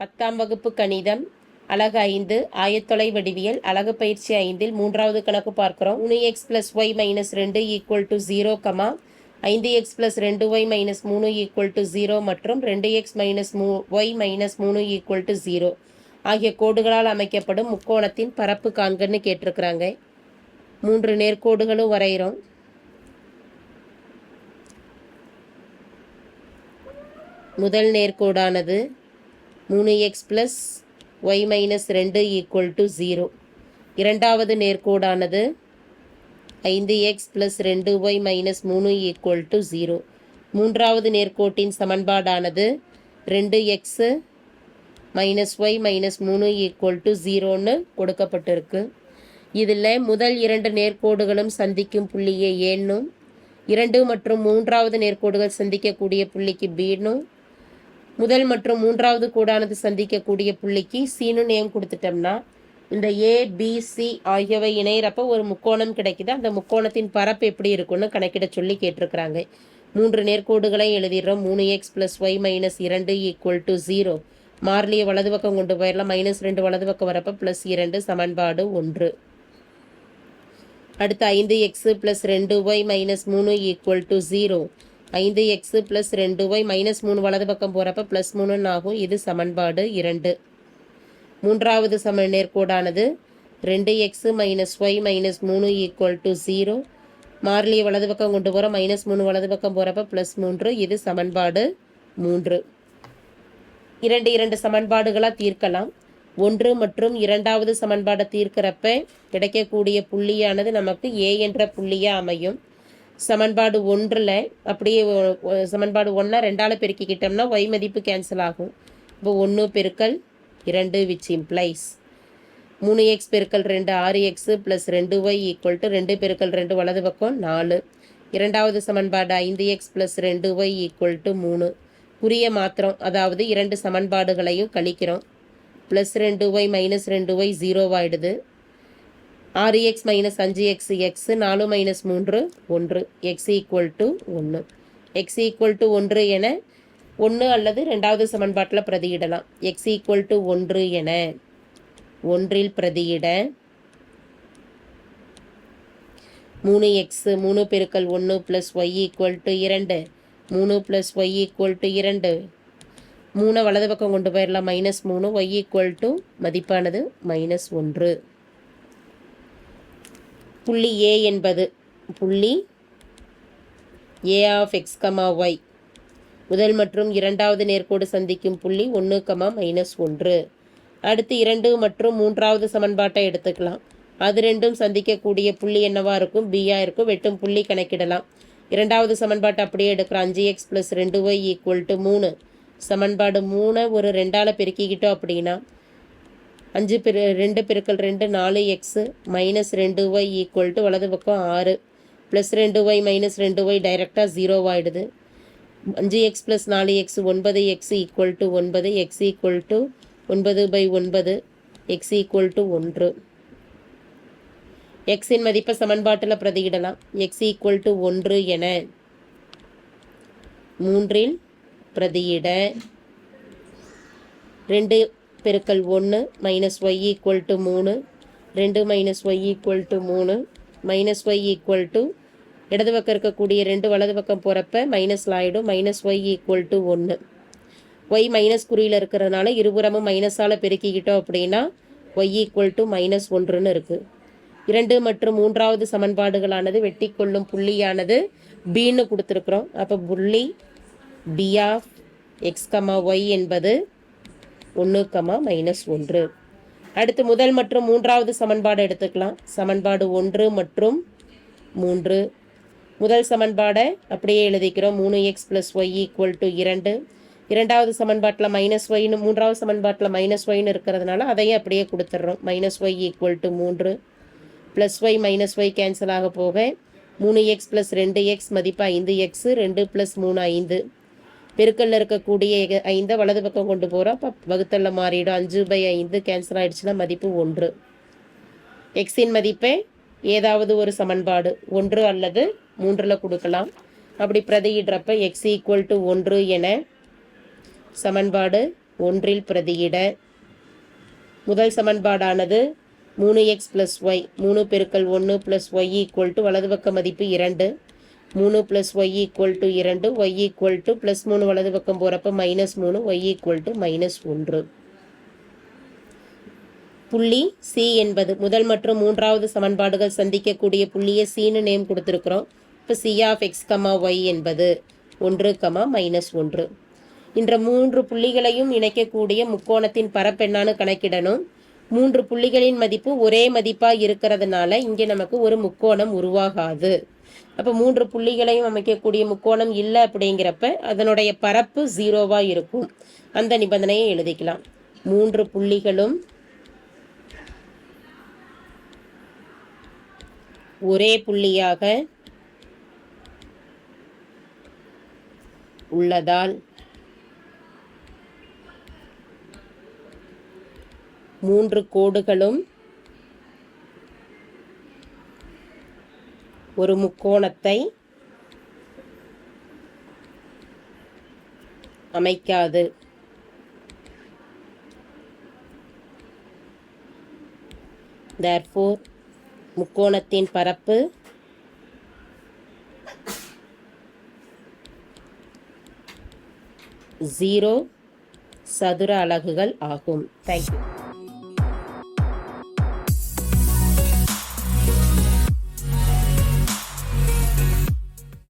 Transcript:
பத்தாம் வகுப்பு கணிதம் அழகு ஐந்து ஆயத்தொலை வடிவியல் அழகு பயிற்சி ஐந்தில் மூன்றாவது கணக்கு பார்க்குறோம். மூணு எக்ஸ் ப்ளஸ் ஒய் மைனஸ் ரெண்டு ஈக்குவல் டு ஜீரோ கமா ஐந்து எக்ஸ் ப்ளஸ் ரெண்டு ஒய் மைனஸ் மூணு ஈக்குவல் டு ஜீரோ மற்றும் ரெண்டு எக்ஸ் மைனஸ் மூ ஒய் மைனஸ் மூணு ஈக்குவல் டு ஜீரோ ஆகிய கோடுகளால் அமைக்கப்படும் முக்கோணத்தின் பரப்பு காண்கன்னு கேட்டிருக்கிறாங்க. மூன்று நேர்கோடுகளும் வரைகிறோம். முதல் நேர்கோடானது மூணு எக்ஸ் ப்ளஸ் ஒய் மைனஸ் ரெண்டு ஈக்குவல் டு ஜீரோ இரண்டாவது நேர்கோடானது ஐந்து எக்ஸ் ப்ளஸ் ரெண்டு ஒய் மைனஸ் மூணு ஈக்குவல் டு ஜீரோ மூன்றாவது நேர்கோட்டின் சமன்பாடானது ரெண்டு எக்ஸு மைனஸ் ஒய் மைனஸ் மூணு ஈக்குவல் டு ஜீரோன்னு கொடுக்கப்பட்டிருக்கு. இதில் முதல் இரண்டு நேர்கோடுகளும் சந்திக்கும் புள்ளியை ஏன்னும் இரண்டு மற்றும் மூன்றாவது நேர்கோடுகள் சந்திக்கக்கூடிய புள்ளிக்கு பீனும் முதல் மற்றும் மூன்றாவது கூடானது சந்திக்கக்கூடிய புள்ளிக்கு சீனு நேம் கொடுத்துட்டோம்னா இந்த ஏ பிசி ஆகியவை இணையிறப்ப ஒரு முக்கோணம் கிடைக்குது. அந்த முக்கோணத்தின் பரப்பு எப்படி இருக்குன்னு கணக்கிட சொல்லி கேட்டிருக்கிறாங்க. மூன்று நேர்கோடுகளை எழுதிடுறோம். மூணு எக்ஸ் ப்ளஸ் ஒய் மைனஸ் இரண்டு ஈக்குவல் டு ஜீரோ மார்லியை வலது பக்கம் கொண்டு போயிடலாம். மைனஸ் ரெண்டு வலது பக்கம் வரப்போ ப்ளஸ் இரண்டு சமன்பாடு ஒன்று. அடுத்து ஐந்து எக்ஸு ப்ளஸ் ரெண்டு ஒய் மைனஸ் மூணு ஈக்குவல் டு ஜீரோ ஐந்து எக்ஸு ப்ளஸ் ரெண்டு ஒய் மைனஸ் மூணு வலது பக்கம் போகிறப்ப ப்ளஸ் மூணுன்னு ஆகும் இது சமன்பாடு இரண்டு. மூன்றாவது சம நேர்கோடானது ரெண்டு எக்ஸு மைனஸ் ஒய் மைனஸ் மூணு ஈக்குவல் டு ஜீரோ மாறிலியை வலது பக்கம் கொண்டு போகிறோம் மைனஸ் மூணு வலது பக்கம் போகிறப்ப ப்ளஸ் மூன்று. இது சமன்பாடு மூன்று. இரண்டு இரண்டு சமன்பாடுகளாக தீர்க்கலாம். ஒன்று மற்றும் இரண்டாவது சமன்பாடை தீர்க்கிறப்ப கிடைக்கக்கூடிய புள்ளியானது நமக்கு ஏ என்ற புள்ளியாக அமையும். சமன்பாடு ஒன்றில் அப்படியே சமன்பாடு ஒன்றா ரெண்டால் பெருக்கிக்கிட்டோம்னா ஒய் மதிப்பு கேன்சல் ஆகும். இப்போ ஒன்று பெருக்கல் இரண்டு விச் இம்ப்ளைஸ் மூணு எக்ஸ் பெருக்கல் ரெண்டு ஆறு எக்ஸு ப்ளஸ் ரெண்டு ஒய் ஈக்குவல் டு ரெண்டு பெருக்கல் ரெண்டு வலது பக்கம் நாலு. இரண்டாவது சமன்பாடு ஐந்து எக்ஸ் ப்ளஸ் ரெண்டு ஒய் ஈக்குவல் டு மூணு. குறிய மாத்திரம் அதாவது இரண்டு சமன்பாடுகளையும் கழிக்கிறோம். ப்ளஸ் ரெண்டு ஒய் மைனஸ் ரெண்டு ஒய் ஜீரோவாயிடுது ஆறு எக்ஸ் மைனஸ் அஞ்சு எக்ஸ் எக்ஸ் நாலு மைனஸ் மூன்று ஒன்று. எக்ஸ் ஈக்குவல் டு ஒன்று. எக்ஸ் ஈக்குவல் டு ஒன்று என ஒன்று அல்லது ரெண்டாவது சமன்பாட்டில் பிரதியிடலாம். எக்ஸ் ஈக்குவல் டு ஒன்று என ஒன்றில் பிரதியிட மூணு எக்ஸ் மூணு பெருக்கல் ஒன்று ப்ளஸ் ஒய் ஈக்குவல் டு இரண்டு. மூணு ப்ளஸ் ஒய் ஈக்குவல் டு இரண்டு. மூணை வலது பக்கம் கொண்டு போயிடலாம். மைனஸ் மூணு ஒய் ஈக்குவல் டு மதிப்பானது மைனஸ் ஒன்று. புள்ளி ஏ என்பது புள்ளி A of x comma y முதல் மற்றும் இரண்டாவது நேர்கோடு சந்திக்கும் புள்ளி ஒன்று கமா மைனஸ் ஒன்று. அடுத்து இரண்டு மற்றும் மூன்றாவது சமன்பாட்டை எடுத்துக்கலாம். அது ரெண்டும் சந்திக்கக்கூடிய புள்ளி என்னவா இருக்கும்? பியா இருக்கும். வெட்டும் புள்ளி கணக்கிடலாம். இரண்டாவது சமன்பாட்டை அப்படியே எடுக்கிறோம் அஞ்சு எக்ஸ் ப்ளஸ் ரெண்டு ஒய் ஈக்குவல் டு மூணு. சமன்பாடு மூணை ஒரு ரெண்டால் பெருக்கிக்கிட்டோம் அப்படின்னா அஞ்சு பெரு ரெண்டு பெருக்கல் ரெண்டு நாலு எக்ஸு மைனஸ் ரெண்டு ஒய் ஈக்குவல் டு வலது பக்கம் ஆறு. ப்ளஸ் ரெண்டு ஒய் மைனஸ் ரெண்டு ஒய் டைரெக்டாக ஜீரோவாயிடுது அஞ்சு எக்ஸ் ப்ளஸ் நாலு எக்ஸ் ஒன்பது எக்ஸ் ஈக்குவல் டு ஒன்பது எக்ஸ் ஈக்குவல் டு ஒன்பது பை ஒன்பது எக்ஸ் ஈக்குவல் டு ஒன்று. எக்ஸின் மதிப்பை சமன்பாட்டில் பிரதியிடலாம். எக்ஸ் ஈக்குவல் டு ஒன்று என மூன்றில் பிரதியிட. ரெண்டு பெருக்கல் ஒன்று மைனஸ் ஒய் ஈக்குவல் டு மூணு ரெண்டு மைனஸ் ஒய் ஈக்குவல் டு மூணு மைனஸ் ஒய் ஈக்குவல் டு இடது பக்கம் இருக்கக்கூடிய ரெண்டு வலது பக்கம் போகிறப்ப மைனஸில் ஆகிடும் மைனஸ் ஒய் ஈக்குவல் டு ஒன்று ஒய் மைனஸ் குறியில் இருக்கிறதுனால இருபுறமும் மைனஸால் பெருக்கிக்கிட்டோம் அப்படின்னா ஒய் ஈக்குவல் டு மைனஸ் ஒன்றுன்னு இருக்குது இரண்டு மற்றும் மூன்றாவது சமன்பாடுகளானது வெட்டி கொள்ளும் புள்ளியானது பின்னு கொடுத்துருக்குறோம். அப்போ புள்ளி B of x comma y என்பது ஒன்று கமா மைனஸ் ஒன்று. அடுத்து முதல் மற்றும் மூன்றாவது சமன்பாடு எடுத்துக்கலாம். சமன்பாடு ஒன்று மற்றும் மூன்று. முதல் சமன்பாடை அப்படியே எழுதிக்கிறோம். மூணு x plus y equal to இரண்டு. இரண்டாவது சமன்பாட்டில் மைனஸ் ஒய்னு மூன்றாவது சமன்பாட்டில் மைனஸ் ஒய்னு இருக்கிறதுனால அதையும் அப்படியே கொடுத்துட்றோம். மைனஸ் ஒய் ஈக்குவல் டு மூன்று. Plus y minus y cancel ஆக போக மூணு எக்ஸ் ப்ளஸ் ரெண்டு எக்ஸ் மதிப்பு ஐந்து எக்ஸு ரெண்டு ப்ளஸ் மூணு ஐந்து. பெருக்கல்ல இருக்கக்கூடிய எக- ஐந்தை வலது பக்கம் கொண்டு போகிறோம் அப்போ வகுத்தல்ல மாறிடும். அஞ்சு பை ஐந்து கேன்சல் ஆயிடுச்சுன்னா மதிப்பு ஒன்று. எக்ஸின் மதிப்பை ஏதாவது ஒரு சமன்பாடு ஒன்று அல்லது மூன்றில் கொடுக்கலாம். அப்படி பிரதியிடுறப்ப எக்ஸ் ஈக்குவல் டு ஒன்று என சமன்பாடு ஒன்றில் பிரதியிட. முதல் சமன்பாடானது மூணு எக்ஸ் ப்ளஸ் ஒய் மூணு பெருக்கல் ஒன்று ப்ளஸ் ஒய் ஈக்குவல் டு வலது பக்க மதிப்பு இரண்டு. மூணு ப்ளஸ் ஒய் ஈக்குவல் டு இரண்டு ஒய் ஈக்குவல் டு ப்ளஸ் மூணு வலது பக்கம் போகிறப்ப மைனஸ் மூணு ஒய் ஈக்குவல் டு மைனஸ் ஒன்று. புள்ளி சி என்பது முதல் மற்றும் மூன்றாவது சமன்பாடுகள் சந்திக்கக்கூடிய புள்ளியை சீனு நேம் கொடுத்துருக்குறோம். இப்போ C of x comma y என்பது ஒன்று கமா மைனஸ் ஒன்று. இந்த மூன்று புள்ளிகளையும் இணைக்கக்கூடிய முக்கோணத்தின் பரப்பெண்ணான்னு கணக்கிடணும். மூன்று புள்ளிகளின் மதிப்பு ஒரே மதிப்பாக இருக்கிறதுனால இங்கே நமக்கு ஒரு முக்கோணம் உருவாகாது. அப்போ மூன்று புள்ளிகளையும் அமைக்கக்கூடிய முக்கோணம் இல்லை அப்படிங்கிறப்ப அதனுடைய பரப்பு ஜீரோவாக இருக்கும். அந்த நிபந்தனையை எழுதிக்கலாம். மூன்று புள்ளிகளும் ஒரே புள்ளியாக உள்ளதால் மூன்று கோடுகளும் ஒரு முக்கோணத்தை அமைக்காது. தேர்ஃபோர் முக்கோணத்தின் பரப்பு ஜீரோ சதுர அலகுகள் ஆகும். தேங்க்யூ